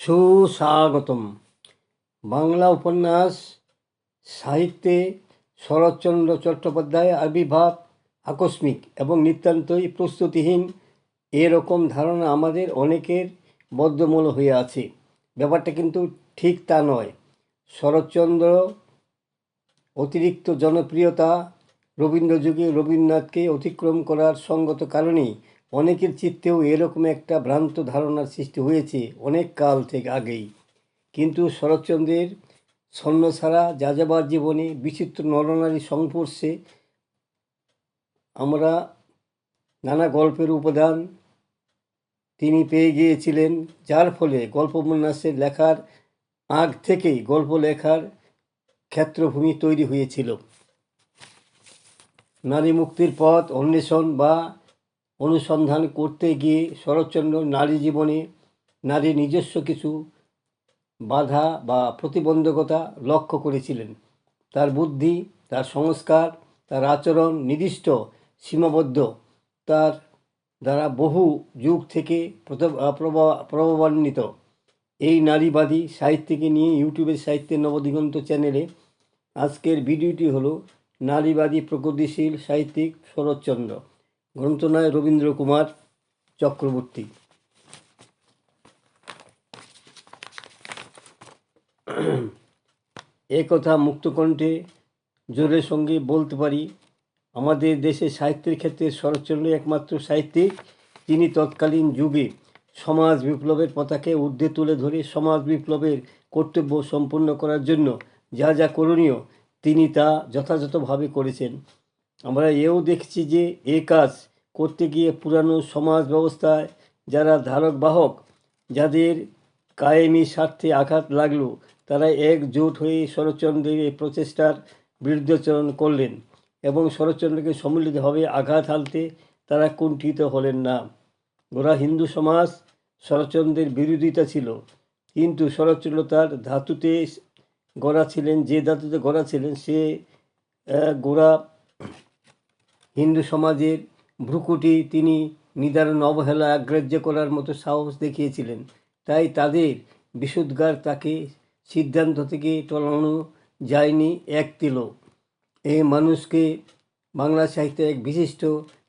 সুস্বাগতম। বাংলা উপন্যাস সাহিত্যে শরৎচন্দ্র চট্টোপাধ্যায় আবির্ভাব, আকস্মিক এবং নিতান্তই প্রস্তুতিহীন, এরকম ধারণা আমাদের অনেকের বদ্ধমূল হয়ে আছে। ব্যাপারটা কিন্তু ঠিক তা নয়। শরৎচন্দ্র অতিরিক্ত জনপ্রিয়তা, রবীন্দ্রযুগে রবীন্দ্রনাথকে অতিক্রম করার সঙ্গত কারণেই অনেকের চিত্তেও এরকম একটা ভ্রান্ত ধারণার সৃষ্টি হয়েছে অনেক কাল থেকে আগেই। কিন্তু শরৎচন্দ্রের ছন্নছাড়া যাযাবার জীবনে বিচিত্র নরনারী সংস্পর্শে আমরা নানা গল্পের উপাদান তিনি পেয়ে গিয়েছিলেন, যার ফলে গল্প উপন্যাসের লেখার আগ থেকেই গল্প লেখার ক্ষেত্রভূমি তৈরি হয়েছিল। নারী মুক্তির পথ, অন্বেষণ বা অনুসন্ধান করতে গিয়ে শরৎচন্দ্র নারী জীবনে নারীর নিজস্ব কিছু বাধা বা প্রতিবন্ধকতা লক্ষ্য করেছিলেন। তার বুদ্ধি, তার সংস্কার, তার আচরণ নির্দিষ্ট, সীমাবদ্ধ। তার দ্বারা বহু যুগ থেকে প্রভাবান্বিত। এই নারীবাদী সাহিত্যকে নিয়ে ইউটিউবের সাহিত্যের নবদিগন্ত চ্যানেলে আজকের ভিডিওটি হলো নারীবাদী প্রগতিশীল সাহিত্যিক শরৎচন্দ্র। গ্রন্থনায় রবীন্দ্র কুমার চক্রবর্তী। এ কথা মুক্তকণ্ঠে জোরের সঙ্গে বলতে পারি, আমাদের দেশে সাহিত্যের ক্ষেত্রে শরৎচন্দ্র একমাত্র সাহিত্যিক, তিনি তৎকালীন যুগে সমাজ বিপ্লবের পতাকে ঊর্ধ্বে তুলে ধরে সমাজ বিপ্লবের কর্তব্য সম্পন্ন করার জন্য যা যা করণীয়, তিনি তা যথাযথভাবে করেছেন। আমরা এও দেখছি যে এ কাজ করতে গিয়ে পুরানো সমাজ ব্যবস্থায় যারা ধারক, বাহক, যাদের কায়েমি স্বার্থে আঘাত লাগল, তারা একজোট হয়ে শরৎচন্দ্রের এই প্রচেষ্টার বিরুদ্ধাচরণ করলেন এবং শরৎচন্দ্রকে সম্মিলিতভাবে আঘাত হানতে তারা কুণ্ঠিত হলেন না। গোরা হিন্দু সমাজ শরৎচন্দ্রের বিরোধিতা ছিল, কিন্তু শরৎচন্দ্র তার ধাতুতে গড়া ছিলেন, যে ধাতুতে গড়া ছিলেন সে গোড়া হিন্দু সমাজের ভ্রুকুটি তিনি নিদারুণ অবহেলা, অগ্রাহ্য করার মতো সাহস দেখিয়েছিলেন। তাই তাদের বিশুদ্ধার তাকে সিদ্ধান্ত থেকে টলানো যায়নি এক তিলও এই মানুষকে বাংলা সাহিত্যের এক বিশিষ্ট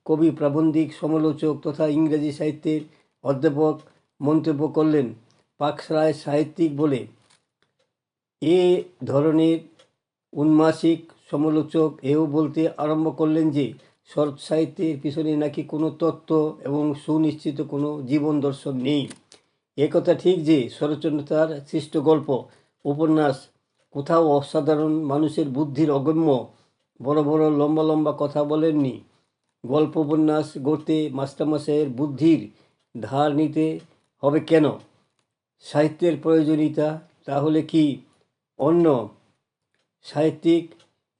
কবি, প্রাবন্ধিক, সমালোচক তথা ইংরেজি সাহিত্যের অধ্যাপক মন্তব্য করলেন পাকসরায় সাহিত্যিক বলে। এ ধরনের উন্মাসিক সমালোচক এও বলতে আরম্ভ করলেন যে শরৎ সাহিত্যের পিছনে নাকি কোনো তত্ত্ব এবং সুনিশ্চিত কোনো জীবন দর্শন নেই। একথা ঠিক যে শরৎচন্দ্র তার সৃষ্ট গল্প, উপন্যাস কোথাও অসাধারণ মানুষের বুদ্ধির অগম্য, বড় বড় লম্বা লম্বা কথা বলেননি। গল্প, উপন্যাস গড়তে মাস্টারমশাইয়ের বুদ্ধির ধার নিতে হবে কেন? সাহিত্যের প্রয়োজনীয়তা তাহলে কি? অন্য সাহিত্যিক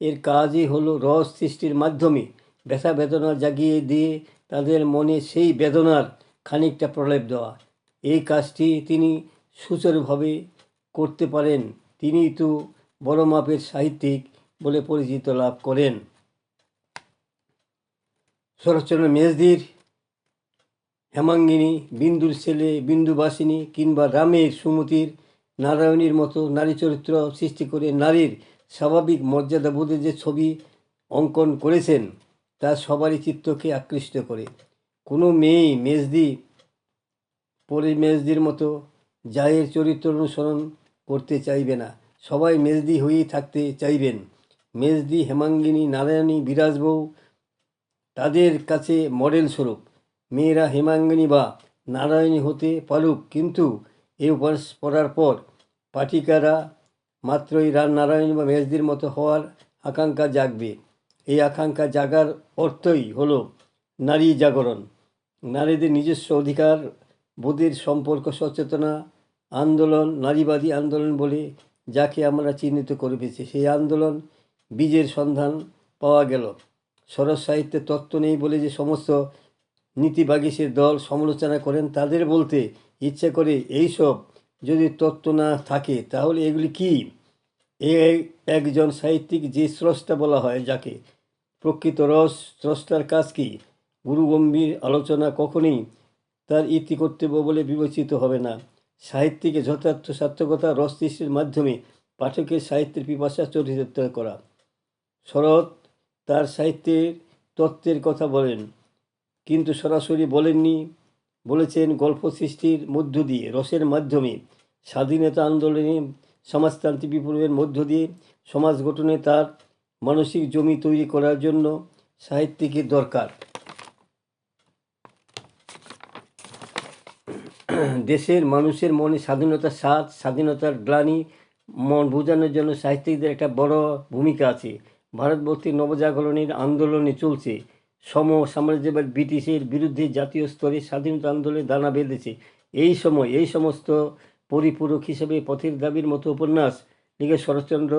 এর কাজই হলো রস সৃষ্টির মাধ্যমে ব্যথা বেদনা জাগিয়ে দিয়ে তাদের মনে সেই বেদনার খানিকটা প্রলেপ দেওয়া। এই কাজটি তিনি সুচারুভাবে করতে পারেন। তিনিই তো বড় মাপের সাহিত্যিক বলে পরিচিত লাভ করেন। শরৎচন্দ্র মেজদির হেমাঙ্গিনী, বিন্দুর ছেলে, বিন্দুবাসিনী কিংবা রামের সুমতির নারায়ণীর মতো নারী চরিত্র সৃষ্টি করে নারীর স্বাভাবিক মর্যাদাবোধের যে ছবি অঙ্কন করেছেন তা সবারই চিত্তকে আকৃষ্ট করে। কোনো মেয়ে মেজদি, পরে মেজদির মতো জায়ের চরিত্র অনুসরণ করতে চাইবে না। সবাই মেজদি হয়েই থাকতে চাইবেন। মেজদি, হেমাঙ্গিনী, নারায়ণী, বিরাজবউ, তাদের কাছে মডেল স্বরূপ। মেয়েরা হেমাঙ্গিনী বা নারায়ণী হতে পারুক কিন্তু এ উপন্যাস পড়ার পর পাটিকারা মাত্রই রা, নারায়ণী বা মেজদির মতো হওয়ার আকাঙ্ক্ষা জাগবে। এই আকাঙ্ক্ষা জাগার অর্থই হলো নারী জাগরণ। নারীদের নিজস্ব অধিকার, বোধের সম্পর্ক সচেতনা, আন্দোলন, নারীবাদী আন্দোলন বলে যাকে আমরা চিহ্নিত করে পেয়েছি সেই আন্দোলন বীজের সন্ধান পাওয়া গেল। সরস সাহিত্যে তত্ত্ব নেই বলে যে সমস্ত নীতিবাগীশের দল সমালোচনা করেন, তাদের বলতে ইচ্ছে করে এইসব যদি তত্ত্ব না থাকে, তাহলে এগুলি কি? একজন সাহিত্যিক যে স্রষ্টা বলা হয় যাকে প্রকৃত রস স্রষ্টার কাজ কি? গুরুগম্ভীর আলোচনা কখনই তার ইতি কর্তব্য বলে বিবেচিত হবে না। সাহিত্যিকে যথার্থ সার্থকতা রস সৃষ্টির মাধ্যমে পাঠকের সাহিত্যের পিপাসা চরিত্র করা। শরৎ তার সাহিত্যের তত্ত্বের কথা বলেন, কিন্তু সরাসরি বলেননি। বলেছেন, গল্প সৃষ্টির মধ্য দিয়ে, রসের মাধ্যমে, স্বাধীনতা আন্দোলনে, সমাজতান্ত্রিক বিপ্লবের মধ্য দিয়ে, সমাজ গঠনে তার মানসিক জমি তৈরি করার জন্য সাহিত্যিকের দরকার। দেশের মানুষের মনে স্বাধীনতার স্বাদ, স্বাধীনতার গ্লানি, মন বোঝানোর জন্য সাহিত্যিকদের একটা বড় ভূমিকা আছে। ভারতবর্ষের নবজাগরণের আন্দোলনে চলছে। সম সাম্রাজ্যবাদ ব্রিটিশের বিরুদ্ধে জাতীয় স্তরে স্বাধীনতা আন্দোলনে দানা বেঁধেছে। এই সময়, এই সমস্ত পরিপূরক হিসেবে পথের দাবির মতো উপন্যাস লিখে শরৎচন্দ্র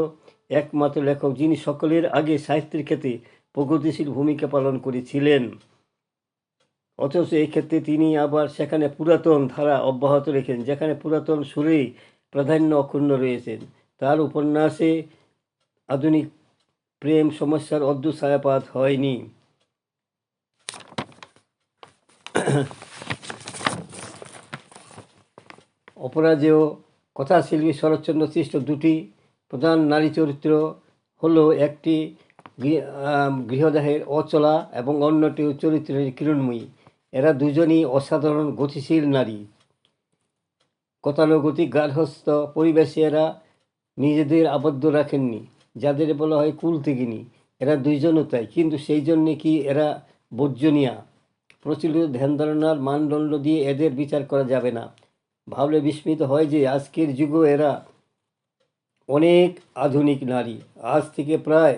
একমাত্র লেখক যিনি সকলের আগে সাহিত্যের ক্ষেত্রে প্রগতিশীল ভূমিকা পালন করেছিলেন। অথচ এই ক্ষেত্রে তিনি আবার সেখানে পুরাতন ধারা অব্যাহত রেখেন যেখানে পুরাতন সুরেই প্রাধান্য অক্ষুণ্ণ রয়েছেন। তার উপন্যাসে আধুনিক প্রেম সমস্যার অদ্য ছায়াপাত হয়নি। অপরাজেয় কথাশিল্পী শরৎচন্দ্র সৃষ্ট দুটি প্রধান নারী চরিত্র হলো একটি গৃহ- গৃহদাহের অচলা এবং অন্যটি চরিত্রের কিরণময়ী এরা দুজনই অসাধারণ গতিশীল নারী। গতানুগতিক, গার্হস্থ পরিবেশে এরা নিজেদের আবদ্ধ রাখেননি, যাদের বলা হয় কুল তেগিনী এরা দুইজনও তাই, কিন্তু সেই জন্যে কি এরা বর্জনীয়া? প্রচলিত ধ্যান ধারণার মানদণ্ড দিয়ে এদের বিচার করা যাবে না। ভাবলে বিস্মিত হয় যে আজকের যুগও এরা অনেক আধুনিক নারী। আজ থেকে প্রায়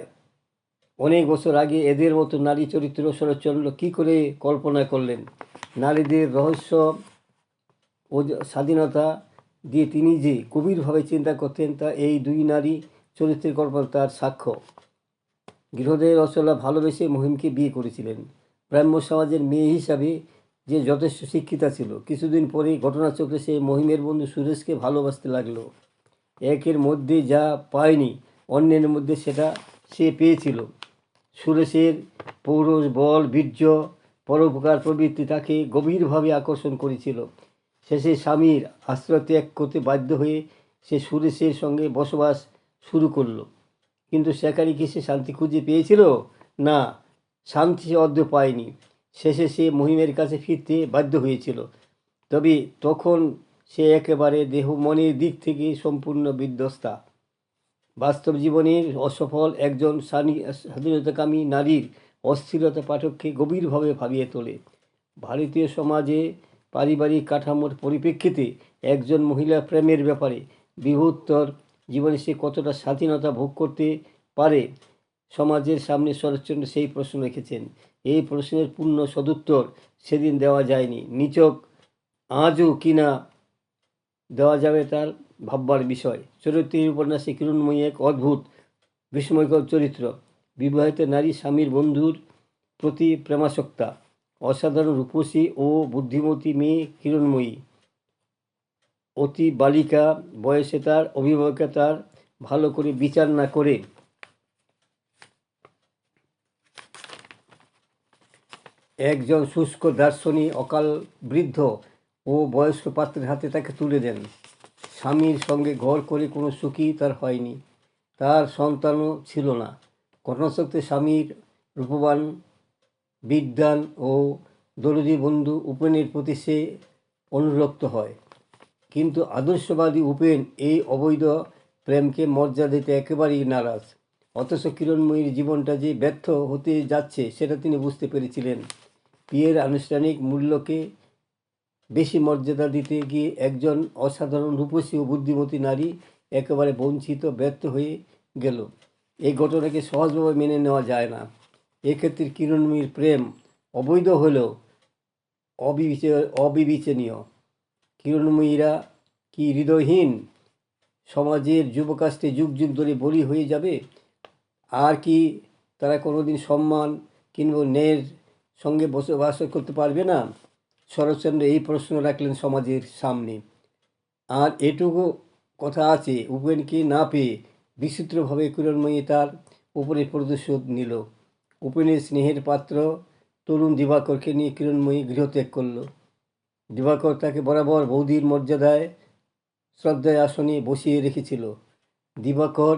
অনেক বছর আগে এদের মতো নারী চরিত্র শরৎচন্দ্র কী করে কল্পনা করলেন? নারীদের রহস্য ও স্বাধীনতা দিয়ে তিনি যে গভীরভাবে চিন্তা করতেন, তা এই দুই নারী চরিত্রের কল্পনা তার সাক্ষ্য। গৃহদের রচনা ভালোবেসে মহিমকে বিয়ে করেছিলেন। ব্রাহ্ম সমাজের মেয়ে হিসাবে যে যথেষ্ট শিক্ষিতা ছিল। কিছুদিন পরেই ঘটনাচক্রে সে মহিমের বন্ধু সুরেশকে ভালোবাসতে লাগল। একের মধ্যে যা পায়নি, অন্যের মধ্যে সেটা সে পেয়েছিল। সুরেশের পৌরষ, বল, বীর্য, পরোপকার প্রবৃত্তি তাকে গভীরভাবে আকর্ষণ করেছিল। শেষে স্বামীর আশ্রয় ত্যাগ করতে বাধ্য হয়ে সে সুরেশের সঙ্গে বসবাস শুরু করল। কিন্তু সেখানে কি সে শান্তি খুঁজে পেয়েছিল? না, শান্তি সে অদ্য পায়নি। শেষে সে মহিমের কাছে ফিরতে বাধ্য হয়েছিল। তবে তখন সে একেবারে দেহ মনের দিক থেকে সম্পূর্ণ বিধ্বস্তা। বাস্তব জীবনের অসফল একজন স্বাধী- স্বাধীনতাকামী নারীর অস্থিরতা পাঠককে গভীরভাবে ভাবিয়ে তোলে। ভারতীয় সমাজে পারিবারিক কাঠামোর পরিপ্রেক্ষিতে একজন মহিলা প্রেমের ব্যাপারে বৃহত্তর জীবনে সে কতটা স্বাধীনতা ভোগ করতে পারে সমাজের সামনে শরৎচন্দ্র সেই প্রশ্ন রেখেছেন। এই প্রশ্নের পূর্ণ সদুত্তর সেদিন দেওয়া যায়নি। নিচক আজও কিনা দেওয়া যাবে তার ভাববার বিষয়। চরিত্রের উপন্যাসে কিরণময়ী এক অদ্ভুত বিস্ময়কর চরিত্র। বিবাহিত নারী স্বামীর বন্ধুর প্রতি প্রেমাসক্তা। অসাধারণ রূপসী ও বুদ্ধিমতী মেয়ে কিরণময়ী। অতি বালিকা বয়সে তার অভিভাবকরা তার ভালো করে বিচার না করে একজন শুষ্ক দার্শনিক, অকাল বৃদ্ধ ও বয়স্ক পাত্রের হাতে তাকে তুলে দেন। স্বামীর সঙ্গে ঘর করে কোনো সুখী তার হয়নি। তার সন্তানও ছিল না। ঘটনাচক্রে স্বামীর রূপবান বিদ্যান ও দরদি বন্ধু উপেনের প্রতি সে অনুরক্ত হয়। কিন্তু আদর্শবাদী উপেন এই অবৈধ প্রেমকে মর্যাদা দিতে একেবারেই নারাজ। অথচ কিরণময়ীর জীবনটা যে ব্যর্থ হতে যাচ্ছে, সেটা তিনি বুঝতে পেরেছিলেন। বিয়ের আনুষ্ঠানিক মূল্যকে বেশি মর্যাদা দিতে গিয়ে একজন অসাধারণ রূপসী ও বুদ্ধিমতী নারী একেবারে বঞ্চিত, ব্যর্থ হয়ে গেল। এই ঘটনাকে সহজভাবে মেনে নেওয়া যায় না। এক্ষেত্রে কিরণময়ীর প্রেম অবৈধ হলেও অবিবেচ, অবিবেচনীয়। কিরণময়ীরা কি হৃদয়হীন? সমাজের যুবকাস্তে যুগ যুগ ধরে বলি হয়ে যাবে? আর কি তারা কোনোদিন সম্মান কিংবা ন্যায়ের সঙ্গে বসবাস করতে পারবে না। শরৎচন্দ্র এই প্রশ্ন রাখলেন সমাজের সামনে। আর এটুকু কথা আছে উপেনকে না পেয়ে বিচিত্রভাবে কিরণময়ী তার উপরে প্রতিশোধ নিল। উপেনের স্নেহের পাত্র তরুণ দিবাকরকে নিয়ে কিরণময়ী গৃহত্যাগ করল। দিবাকর তাকে বরাবর বৌদির মর্যাদায় শ্রদ্ধায় আসনে বসিয়ে রেখেছিল। দিবাকর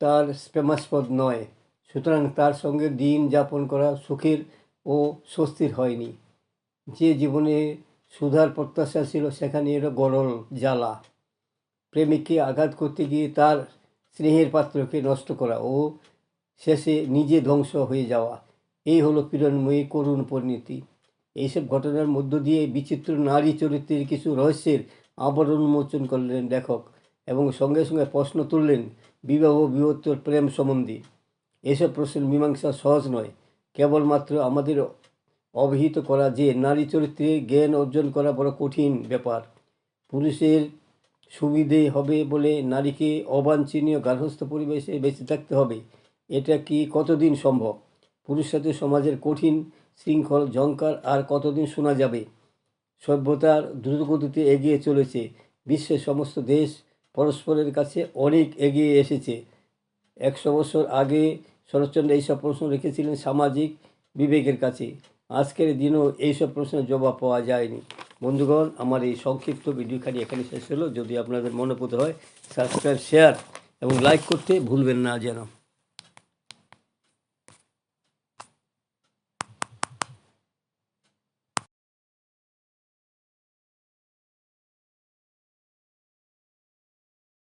তার প্রেমাস্পদ নয়, সুতরাং তার সঙ্গে দিন যাপন করা সুখের ও স্বস্তির হয়নি। যে জীবনে সুধার প্রত্যাশা ছিল, সেখানে এলো গরল জ্বালা। প্রেমিককে আঘাত করতে গিয়ে তার স্নেহের পাত্রকে নষ্ট করা ও শেষে নিজে ধ্বংস হয়ে যাওয়া। এই হলো পীড়নময়ী করুণ পরিণতি। এইসব ঘটনার মধ্য দিয়ে বিচিত্র নারী চরিত্রের কিছু রহস্যের আবরণ উন্মোচন করলেন লেখক এবং সঙ্গে সঙ্গে প্রশ্ন তুললেন বিবাহ বিভত্তর প্রেম সম্বন্ধে। এসব প্রশ্নের মীমাংসা সহজ নয়। কেবলমাত্র আমাদের অবহিত করা যে নারী চরিত্রে জ্ঞান অর্জন করা বড় কঠিন ব্যাপার। পুরুষের সুবিধে হবে বলে নারীকে অবাঞ্ছনীয় গার্হস্থ্য পরিবেশে বেঁচে থাকতে হবে। এটা কি কতদিন সম্ভব? পুরুষ সাথে সমাজের কঠিন শৃঙ্খল ঝঙ্কার আর কতদিন শোনা যাবে? সভ্যতার দ্রুতগতিতে এগিয়ে চলেছে। বিশ্বের সমস্ত দেশ পরস্পরের কাছে অনেক এগিয়ে এসেছে। একশো বছর আগে শরৎচন্দ্র এইসব প্রশ্ন রেখেছিলেন সামাজিক বিবেকের কাছে। আজকের দিনও এইসব প্রশ্নের জবাব পাওয়া যায়নি। বন্ধুগণ, আমার এই সংক্ষিপ্ত ভিডিওখানি এখানে শেষ হলো। যদি আপনাদের মনে পড়তে হয় সাবস্ক্রাইব শেয়ার এবং লাইক করতে ভুলবেন না যেন।